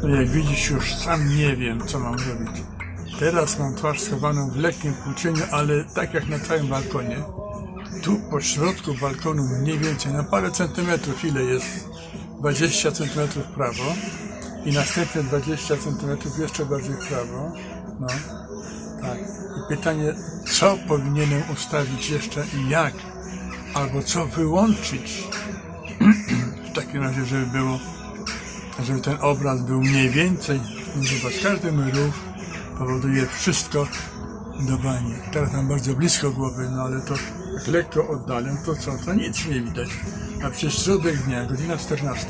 to jak widzisz już sam nie wiem, co mam zrobić. Teraz mam twarz schowaną w lekkim płuczeniu, ale tak jak na całym balkonie. Tu po środku balkonu mniej więcej na parę centymetrów, ile jest? 20 centymetrów prawo i następne 20 centymetrów jeszcze bardziej prawo. No, tak. I pytanie, co powinienem ustawić jeszcze i jak? Albo co wyłączyć? w takim razie, żeby było, żeby ten obraz był mniej więcej, zobacz, każdy mój ruch powoduje wszystko do bani. Teraz mam bardzo blisko głowy, no ale to jak lekko oddalę, to co, to nic nie widać. A przez środek dnia, godzina 14,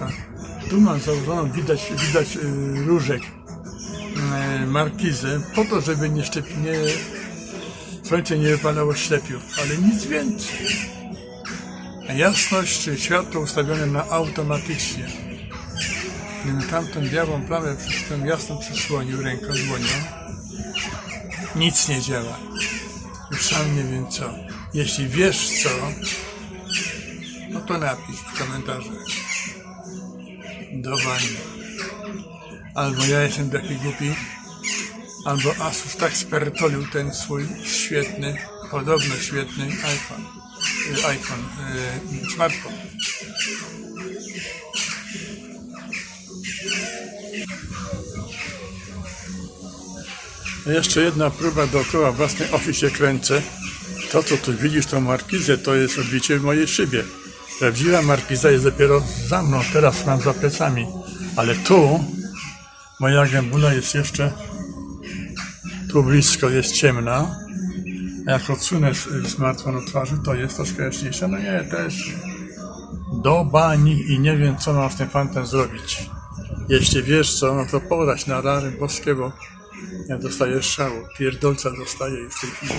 tu mam założoną, widać, widać yy, różek, yy, markizę, po to, żeby nie, nie słońce nie wypalało ślepiu, ale nic więcej. Jasność czy światło ustawione na automatycznie. Gdybym tamtą białą plamę przez tę jasną przysłonił ręką, dłonią, nic nie działa. Już sam nie wiem co. Jeśli wiesz co, no to napisz w komentarzach. Do bani. Albo ja jestem taki głupi, albo Asus tak spertolił ten swój świetny, podobno świetny iPhone, y, iPhone, y, smartfon. Jeszcze jedna próba dookoła własnej osi się kręcę. To, co tu widzisz, tą markizę, to jest odbicie w mojej szybie. Prawdziwa markiza jest dopiero za mną, teraz mam za plecami. Ale tu moja gębuna jest jeszcze tu blisko, jest ciemna. A jak odsunę smartfon od twarzy, to jest troszkę jaśniejsza. No nie, też do bani i nie wiem, co mam z tym fantem zrobić. Jeśli wiesz co, no to podać na rary boskie, bo ja dostaję szału. Pierdolca dostaję już w tej chwili.